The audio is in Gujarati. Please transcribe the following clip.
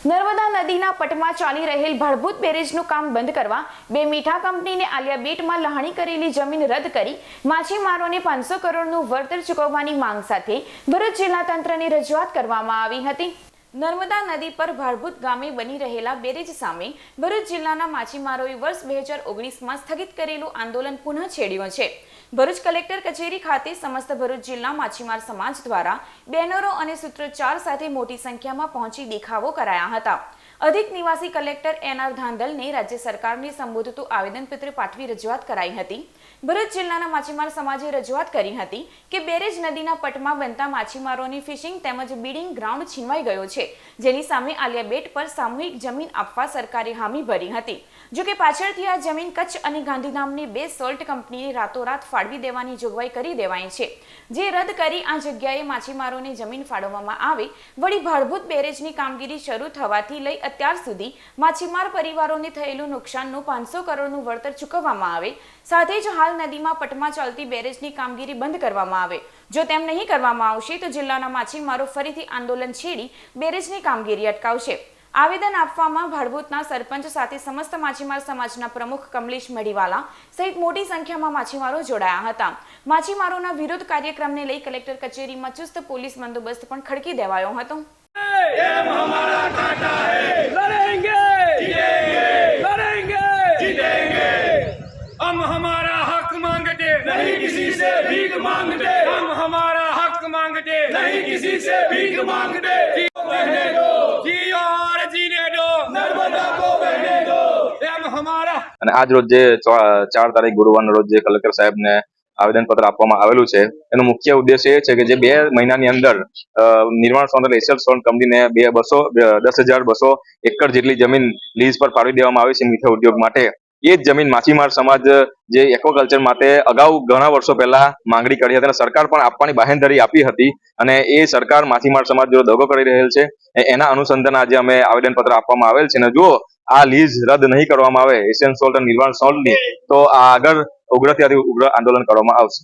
નર્મદા નદીના પટમાં ચાલી રહેલ ભળભૂત બેરેજનું કામ બંધ કરવા બે મીઠા કંપનીને આલિયા બેટમાં લહાણી કરેલી જમીન રદ કરી માછીમારોને પાંચસો કરોડનું વળતર ચૂકવવાની માંગ સાથે ભરૂચ જિલ્લા તંત્રની રજૂઆત કરવામાં આવી હતી. નર્મદા નદી પર ભારભૂત ગામે બની રહેલા બેરેજ સામે ભરૂચ જિલ્લાના માછીમારોએ વર્ષ બે હજાર ઓગણીસમાં સ્થગિત કરેલું આંદોલન પુનઃ છેડ્યું છે. ભરૂચ કલેક્ટર કચેરી ખાતે સમસ્ત ભરૂચ જિલ્લા માછીમાર સમાજ દ્વારા બેનરો અને સૂત્રોચ્ચાર સાથે મોટી સંખ્યામાં પહોંચી દેખાવો કરાયા હતા. અધિક નિવાસી કલેક્ટર એન આર ધાંધલને રાજ્ય સરકારને સંબોધતું આવેદનપત્ર પાઠવી રજૂઆત કરાઈ હતી. ભરૂચ જિલ્લાના માછીમાર સમાજે રજૂઆત કરી હતી કે બેરેજ નદીના પટમાં બનતા માછીમારોની ફિશિંગ તેમજ બીડિંગ ગ્રાઉન્ડ છીનવાઈ ગયો છે. જેની સામે આલિયા બેટ પર સામૂહિક જમીન આપવા સરકારે હામી ભરી હતી. જો કે પાછળથી આ જમીન કચ્છ અને ગાંધીધામની બે સોલ્ટ કંપનીએ રાતોરાત ફાળવી દેવાની જોગવાઈ કરી દેવાઈ છે. જે રદ કરી આ જગ્યાએ માછીમારોને જમીન ફાળવવામાં આવે, વળી ભાડભૂત બેરેજની કામગીરી શરૂ થવાથી લઈ અત્યાર સુધી માછીમાર પરિવારોને થયેલું નુકસાનનું પાંચસો કરોડનું વળતર ચૂકવવામાં આવે, સાથે જ હાલ નદીમાં પટમાં ચાલતી બેરેજની કામગીરી બંધ કરવામાં આવે. જો તેમ નહીં કરવામાં આવશે, તો જિલ્લાના માછીમારો ફરીથી આંદોલન છેડી બેરેજની કામગીરી અટકાવશે આવેદન આપવામાં ભાડભૂતના સરપંચ સાથે સમસ્ત માછીમાર સમાજના પ્રમુખ કમલેશ મડીવાલા સહિત મોટી સંખ્યામાં માછીમારો જોડાયા હતા માછીમારોના વિરોધ કાર્યક્રમને લઈ કલેક્ટર કચેરીમાં ચુસ્ત પોલીસ બંદોબસ્ત પણ ખડકી દેવાયો હતો लड़ेंगे लड़ेंगे जीतेंगे हम हमारा हक मांगते नहीं किसी से भीख मांगते हम हमारा हक मांगते नहीं किसी से भीख मांगते અને આજ રોજ જે ચાર તારીખ ગુરુવારના રોજ જે કલેક્ટર સાહેબને આવેદનપત્ર આપવામાં આવેલું છે, એનો મુખ્ય ઉદ્દેશ એ છે કે જે બે મહિનાની અંદર નિર્માણ સોન એસેલ સોન કંપનીને બે બસો દસ હજાર બસો એકર જેટલી જમીન લીઝ પર ફાળવી દેવામાં આવી છે મીઠા ઉદ્યોગ માટે. એ જ જમીન માછીમાર સમાજ જે એક્વાકલ્ચર માટે અગાઉ ઘણા વર્ષો પહેલા માંગણી કરી હતી અને સરકાર પણ આપવાની બાહેંધરી આપી હતી અને એ સરકાર માછીમાર સમાજ જો દગો કરી રહેલ છે. એના અનુસંધાન આજે અમે આવેદનપત્ર આપવામાં આવેલ છે. અને જો આ લીઝ રદ નહીં કરવામાં આવે એશિયન સોલ્ટ અને નિર્વાણ સોલ્ટની તો આગળ ઉગ્રથી અતિ ઉગ્ર આંદોલન કરવામાં આવશે.